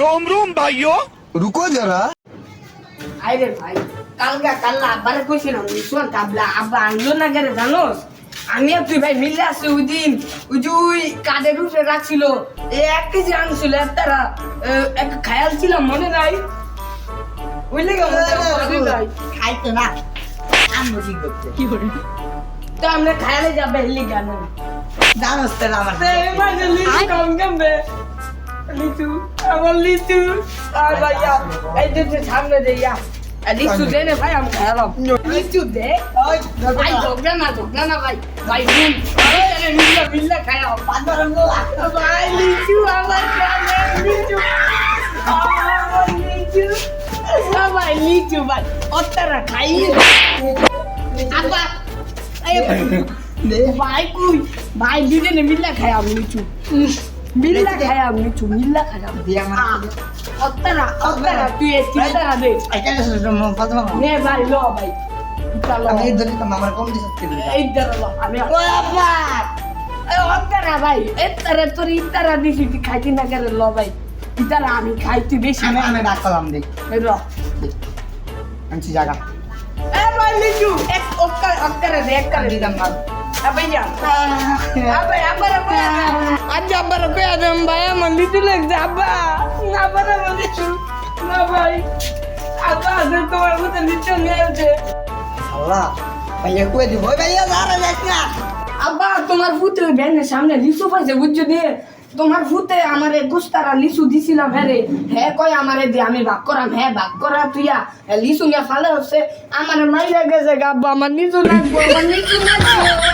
Rome Rome ভাইও রুকো যারা। আরে ভাই কালকা কাল্লা আব্বারে কইছিলাম শোন তাবলা আব্বা আনলো না গেলে জানোস? আমি আর তুই ভাই মিলে আসছি ওই দিন। ওই যে ওই কাদের রাখছিল এক কেজি আনছিল এক তারা এক খায়াল মনে নাই? ওই লেগে হ্যাঁ, হ্যাঁ, খাইতে না। কি তো আমরা খায়ালে যাবে হেলি গান জানোস তারা আমার মানে লিচু। আমার লিচু। আর ভাইয়া এই যে সামনে ইয়া। আর লিচু দে রে ভাই আমি খায়ালাম লিচু দে। ভাই ঝগড়া না ঝগড়া না ভাই। ভাই বোন মিল্লা মিল্লা আনব ভাই লিচু আমার লিচু। আমার লিচু। সবাই লিচু ভাই। অত্যারা খাই? এই ভাই কুই? ভাই দুজনে মিল্লা খায়াম লিচু। মিল্লা খায়াম লিচু মিল্লা খায়াম দিয়ে আমার অত্যারা অত্যারা তুই এই চিন্তারা দে এখানে পাঁচবার নে ভাই লো ভাই আমি ধরি তো মামার কম দিতে এই ধরো আমি ও আব্বা এ অত্যারা ভাই এত্তারা তোর ইত্তারা দিছি তুই খাইতি না করে ল ভাই ইত্তারা আমি খাই তুই বেশি আমি আমি ডাকলাম দেখ এই ল আমি জায়গা এ ভাই লিচু এক অক্কার অক্কারে দে এক করে দিতাম আব্বা তোমার মতো লিচু নিয়ে আছে আল্লাহ ভাইয়া কই দিব ওই ভাইয়া যারা যাস না আব্বা তোমার ভূতে ওই ব্যানের সামনে লিচু পাইছে বুঝছ দিয়ে তোমার ভূতে আমারে গুস্তারা লিচু দিছিলাম হ্যাঁ রে হ্যাঁ কয় আমারে দিয়ে আমি ভাগ করাম হ্যাঁ ভাগ করা তুইয়া লিচু নিয়ে ফালে হচ্ছে আমার মাইরা গেছে গা আব্বা আমার লিচু লাগবো আমার লাগবো।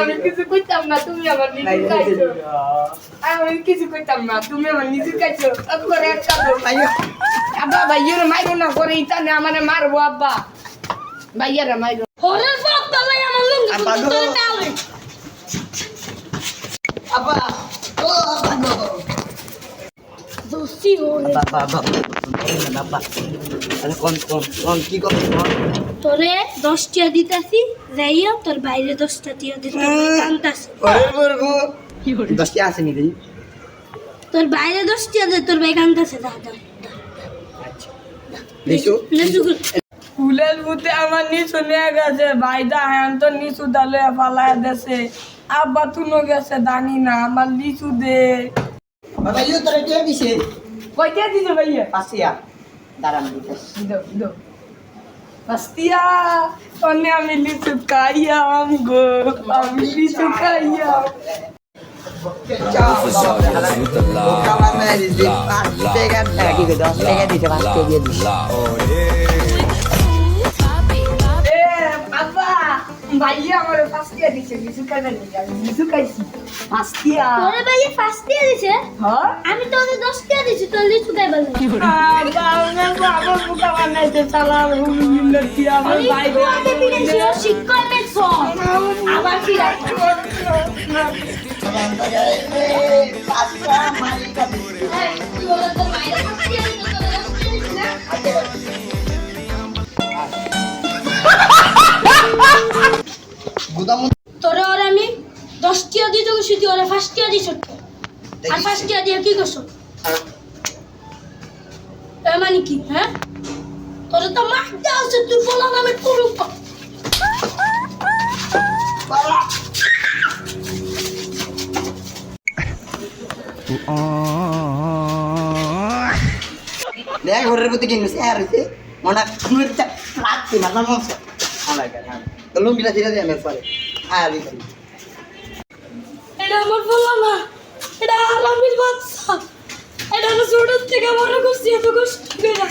আমি কিছু করতাম না তুমি আমার নিচু খাইছো আমি কিছু করতাম না তুমি আমার নিচু খাইছো করে একটা ভাইয়া। আব্বা ভাইয়ের মাইরো না করে ইতানে আমারে মারবো আব্বা। ভাইয়েরা মাইরো। হরের ফক তলাই আমার লুঙ্গি আব্বা তুই গো। তোর তালে আব্বা ও আব্বা গো দোষী হরে বাবা বাবা বাবা আরে কোন কোন কোন কি কর তোরে দশটা দিতাছি। যাইয়া তোর বাইরে দশটা দিয়া দিতে কান্তাছি ওরে বরগো দশটি আসেনি রে তোর বাইরে দশটা দে তোর ভাই কান্তাছে দা দা ফুলের ভূতে আমার নিচু নিয়ে গেছে ভাইদা হ্যাঁ তো নিচু ডালে ফালায় দেছে আব্বা তুনো গেছে জানি না আমার লিচু দে। ইউ তোরে কে দিছে? কয়টা দিছে ভাইয়া? পাসিয়া দাঁড়ান দিতেছ Do, do. Pastia, onde আমি লিচু খাইয়াম গো আমি লিচু খাইয়াম এ ভাইয়া আমার পাস্তিয়া দিছে লিচু খাইবে নাকি আমি লিচু খাইছি। পাস্তিয়া তোরে ভাইয়ে ফার্স্ট দিয়া দিছে? হ্যাঁ। আমি তোরে দশটা দিছি তোর লিচু খাইবার লাগে বাবা আমার বাবা বুকা বানাইতে চালাম হুলু মিল্লাতি আমার আমি ভাই দিয়েছি। শিক্ষক মেটছ আবার কি তোরে ওরে আমি দশটিয়া দিতে গেছি তুই ওরে ফার্স্টিয়া দিছ আর ফার্স্টিয়া দিয়ে কি করছ? মানে কি হ্যাঁ? তোরে তো মারতে আছে তুই বলা নামে করুক দেখ ঘরের প্রতি কিনবে স্যার হইছে মনে রাখতে না জানো তো লুঙ্গিটা ছেড়ে দিয়ে আমার পরে। আয়া দিছি। এটা আমার বললাম না, এটা আরামির বাচ্চা। এটা আমি ছোট থেকে বড় করছি, এত কষ্ট করে।